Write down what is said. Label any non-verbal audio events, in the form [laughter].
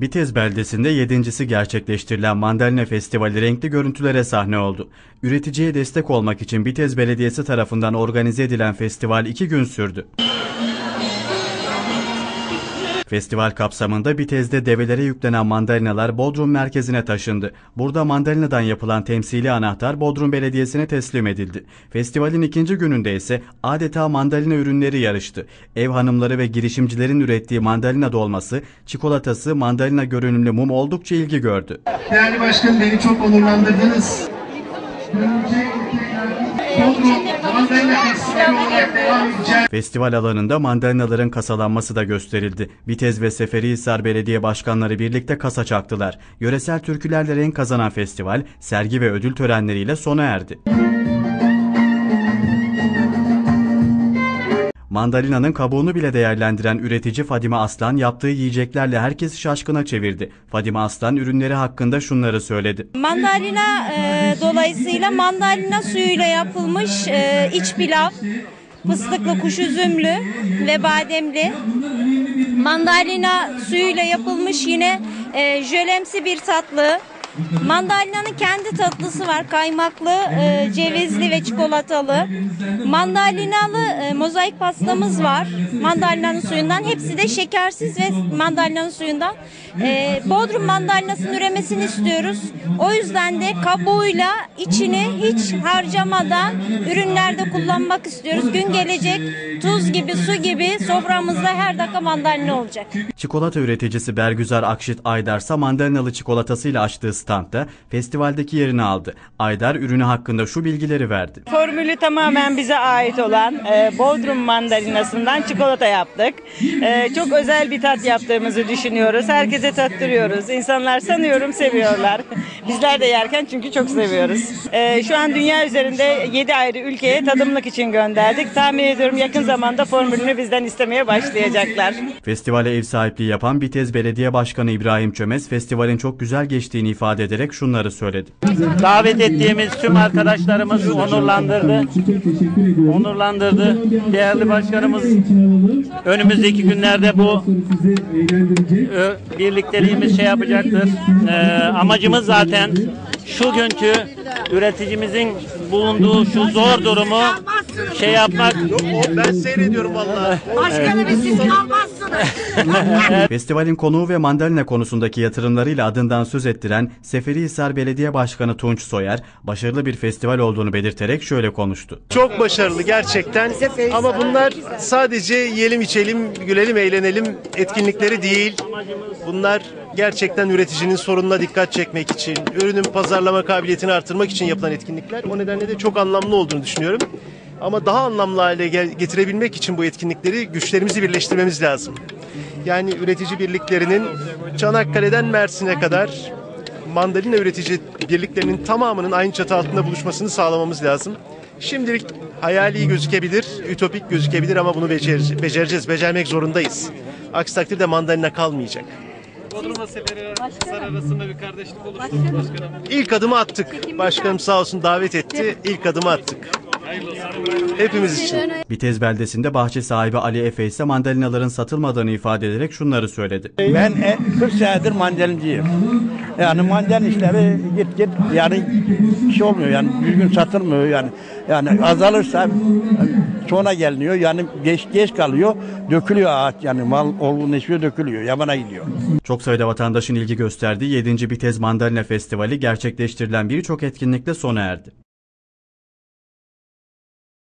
Bitez beldesinde yedincisi gerçekleştirilen Mandalina Festivali renkli görüntülere sahne oldu. Üreticiye destek olmak için Bitez Belediyesi tarafından organize edilen festival iki gün sürdü. Festival kapsamında Bitez'de develere yüklenen mandalinalar Bodrum merkezine taşındı. Burada mandalinadan yapılan temsili anahtar Bodrum Belediyesi'ne teslim edildi. Festivalin ikinci gününde ise adeta mandalina ürünleri yarıştı. Ev hanımları ve girişimcilerin ürettiği mandalina dolması, çikolatası, mandalina görünümlü mum oldukça ilgi gördü. Değerli başkanım beni çok onurlandırdınız. Önce Festival alanında mandalinaların kasalanması da gösterildi. Bitez ve Seferihisar Belediye Başkanları birlikte kasa çaktılar. Yöresel türkülerle renk kazanan festival, sergi ve ödül törenleriyle sona erdi. Mandalina'nın kabuğunu bile değerlendiren üretici Fadime Aslan yaptığı yiyeceklerle herkesi şaşkına çevirdi. Fadime Aslan ürünleri hakkında şunları söyledi. Mandalina e, dolayısıyla mandalina suyuyla yapılmış e, iç pilav, fıstıklı kuş üzümlü ve bademli. Mandalina suyuyla yapılmış yine e, jölemsi bir tatlı. Mandalina'nın kendi tatlısı var. Kaymaklı, e, cevizli ve çikolatalı. Mandalinalı e, mozaik pastamız var. Mandalina'nın suyundan. Hepsi de şekersiz ve mandalina'nın suyundan. E, Bodrum mandalinasının üremesini istiyoruz. O yüzden de kabuğuyla içini hiç harcamadan ürünlerde kullanmak istiyoruz. Gün gelecek tuz gibi, su gibi soframızda her dakika mandalina olacak. Çikolata üreticisi Bergüzar Akşit Aydarsa mandalinalı çikolatasıyla açtığı standta festivaldeki yerini aldı. Aydar ürünü hakkında şu bilgileri verdi. Formülü tamamen bize ait olan e, Bodrum mandalinasından çikolata yaptık. E, çok özel bir tat yaptığımızı düşünüyoruz. Herkese tattırıyoruz. İnsanlar sanıyorum seviyorlar. Bizler de yerken çünkü çok seviyoruz. E, şu an dünya üzerinde 7 ayrı ülkeye tadımlık için gönderdik. Tahmin ediyorum yakın zamanda formülünü bizden istemeye başlayacaklar. Festivale ev sahipliği yapan Bitez Belediye Başkanı İbrahim Çömez festivalin çok güzel geçtiğini ifade ederek şunları söyledi. davet ettiğimiz tüm arkadaşlarımız onurlandırdı. Onurlandırdı. Değerli başkanımız önümüzdeki günlerde bu ö, birlikteliğimiz şey yapacaktır. Ee, amacımız zaten şu günkü üreticimizin bulunduğu şu zor durumu şey yapmak. Ben seyrediyorum vallahi. Başkanım siz kalmazsınız. [laughs] Festivalin konuğu ve mandalina konusundaki yatırımlarıyla adından söz ettiren Seferihisar Belediye Başkanı Tunç Soyer, başarılı bir festival olduğunu belirterek şöyle konuştu. Çok başarılı gerçekten. Ama bunlar sadece yiyelim içelim, gülelim, eğlenelim etkinlikleri değil. Bunlar gerçekten üreticinin sorununa dikkat çekmek için, ürünün pazarlama kabiliyetini artırmak için yapılan etkinlikler. O nedenle de çok anlamlı olduğunu düşünüyorum. Ama daha anlamlı hale getirebilmek için bu etkinlikleri güçlerimizi birleştirmemiz lazım. Yani üretici birliklerinin Çanakkale'den Mersin'e kadar mandalina üretici birliklerinin tamamının aynı çatı altında buluşmasını sağlamamız lazım. Şimdilik hayali gözükebilir, ütopik gözükebilir ama bunu becer- becereceğiz, becermek zorundayız. Aksi takdirde mandalina kalmayacak. Bodrum'la Seferihisar arasında bir kardeşlik oluştu mu başkanım? İlk adımı attık. Başkanım sağ olsun davet etti. İlk adımı attık. Hepimiz için. Bitez beldesinde bahçe sahibi Ali Efe ise mandalinaların satılmadığını ifade ederek şunları söyledi. Ben e, 40 senedir mandalinciyim. Yani mandalin işleri git git yani şey olmuyor yani düzgün satılmıyor yani. Yani azalırsa sonra geliniyor yani geç geç kalıyor dökülüyor ağaç yani mal olgunlaşıyor dökülüyor yabana gidiyor. Çok sayıda vatandaşın ilgi gösterdiği 7. Bitez Mandalina Festivali gerçekleştirilen birçok etkinlikle sona erdi.